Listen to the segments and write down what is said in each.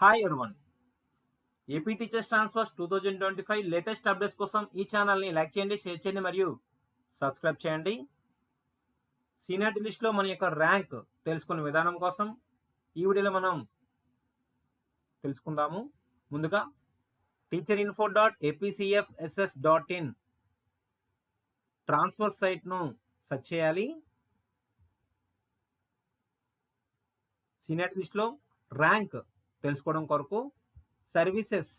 Hi everyone AP teachers transfers two thousand twenty five latest updates కోసం ఈ ఛానల్ని like చేయండి షేర్ చేయండి మరియు సబ్స్క్రైబ్ చేయండి. సీనియారిటీ లిస్ట్లో మన యొక్క ర్యాంక్ తెలుసుకునే విధానం కోసం ఈ వీడియోలో మనం తెలుసుకుందాము. ముందుగా teacher info dot APCFSS dot in transfer సైట్ను search చేయాలి. సీనియారిటీ లిస్ట్లో ర్యాంక్ తెలుసుకోవడం కొరకు సర్వీసెస్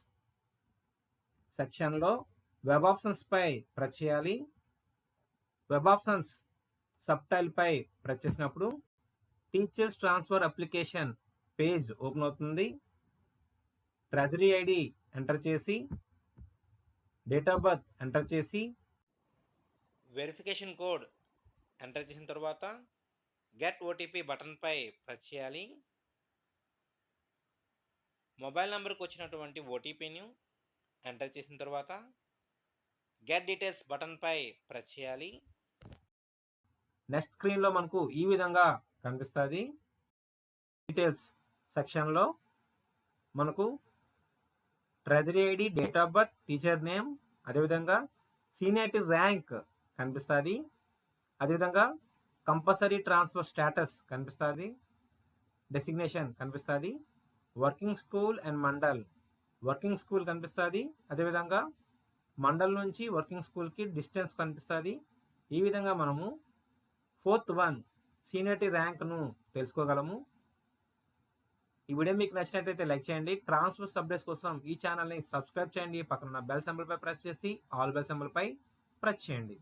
సెక్షన్లో వెబ్ ఆప్షన్స్పై ప్రెస్ చేయాలి. వెబ్ ఆప్షన్స్ సబ్టైల్పై ప్రెస్ చేసినప్పుడు teachers transfer application page open అవుతుంది. ట్రెజరీ ఐడి ఎంటర్ చేసి డేట్ ఆఫ్ బర్త్ ఎంటర్ చేసి వెరిఫికేషన్ కోడ్ ఎంటర్ చేసిన తర్వాత గెట్ ఓటీపీ బటన్పై ప్రెస్ చేయాలి. మొబైల్ నెంబర్కి వచ్చినటువంటి ఓటీపీని ఎంటర్ చేసిన తర్వాత గెట్ డీటెయిల్స్ బటన్పై ప్రెస్ చేయాలి. నెక్స్ట్ స్క్రీన్లో మనకు ఈ విధంగా కనిపిస్తుంది. డీటెయిల్స్ సెక్షన్లో మనకు treasury ID date of birth teacher name అదేవిధంగా సీనియర్టీ ర్యాంక్ కనిపిస్తుంది. అదేవిధంగా కంపల్సరీ ట్రాన్స్ఫర్ స్టేటస్ కనిపిస్తుంది. డెసిగ్నేషన్ కనిపిస్తుంది. Working school and mandal. Working school కనిపిస్తుంది. అదేవిధంగా మండల్ నుంచి వర్కింగ్ స్కూల్కి డిస్టెన్స్ కనిపిస్తుంది. ఈ విధంగా మనము ఫోర్త్ వన్ సీనియర్టీ ర్యాంక్ను తెలుసుకోగలము. ఈ వీడియో మీకు నచ్చినట్లయితే లైక్ చేయండి. ట్రాన్స్ఫర్ అప్డేట్స్ కోసం ఈ ఛానల్ని సబ్స్క్రైబ్ చేయండి. పక్కన బెల్ సింబల్పై ప్రెస్ చేసి ఆల్ బెల్ సింబల్పై ప్రెస్ చేయండి.